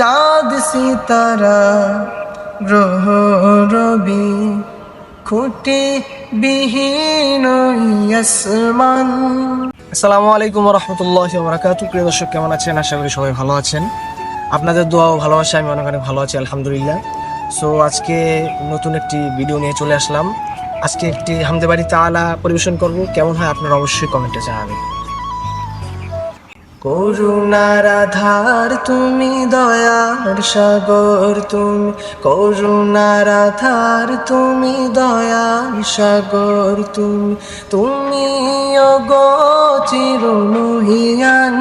চাঁদ সিতারা গ্রহ রবি খুঁটি বিহীন আসমান। আসসালামু আলাইকুম রহমতুল্লাহ বরাকাতু প্রিয় দর্শক, কেমন আছেন? আশা করি সবাই ভালো আছেন। আপনাদের দোয়া ও ভালোবাসা আমি অনেক অনেক ভালো আছি, আলহামদুলিল্লাহ। সো আজকে নতুন একটি ভিডিও নিয়ে চলে আসলাম। আজকে একটি হামদে বাড়ি তালা পরিবেশন করব। কেমন হয় আপনারা অবশ্যই কমেন্টে জানাবেন। করুণার আধার তুমি, দয়ার সাগর তুমি করুণার আধার তুমি, দয়ার সাগর তুমি। তুমি গো চিরমহিয়ান,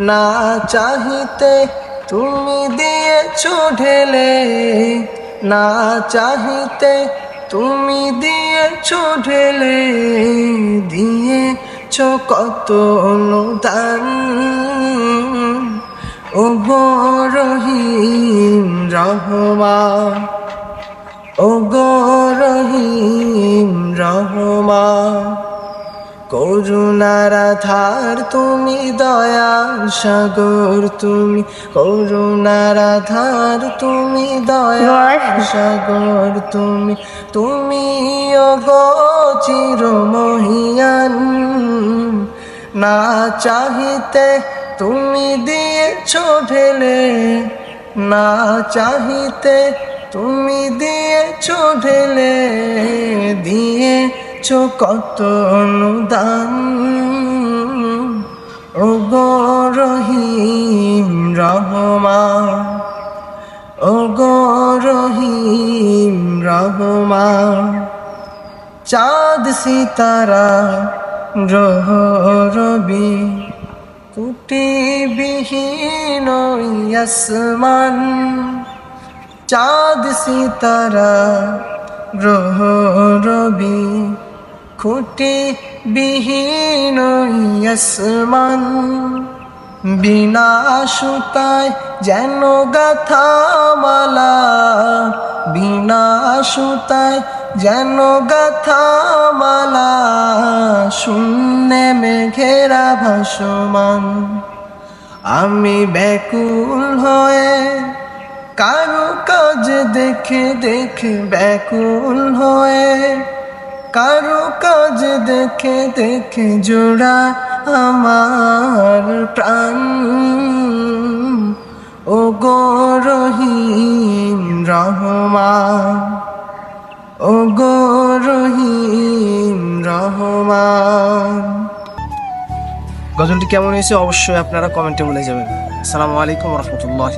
না চাহিতে তুমি দিয়েছ ঢেলে, না চাহিতে তুমি দিয়ে ঢেলে দিয়েছ কত অনুদান? ও রহিম রহমান। ও রহিম রহমান। করুণার আধার তুমি দয়ার সাগর তুমি। করুণার আধার তুমি দয়ার সাগর তুমি। তুমি গো চিরমহিয়ান। না চাহিতে তুমি দিয়েছ ঢেলে, না চাহিতে তুমি দিয়েছ ঢেলে, দিয়েছ কত অনুদান। ও গো রহিম ও গো রহিম চাঁদ সিতারা রবি কুটি বিহীন আসমান চাঁদ সিতারা গ্রহ রবি খুটি বিহীন আসমান বিনা সুতায় যেন গাথা মালা। বিনা সুতায় যেন গাথা মালা। শূন্যে মেঘেরা ভাসমান। আমি ব্যাকুল হয়ে কারও কাজ দেখে দেখে ব্যাকুল হয়ে কারও কাজ দেখে দেখে জোড়া আমার প্রাণ। ও গো রহিম রহমান ও গো রহিম রহমান। গজলটি কেমন হয়েছে অবশ্যই আপনারা কমেন্টে বলে যাবেন। আসসালামু আলাইকুম রহমতুল্লাহ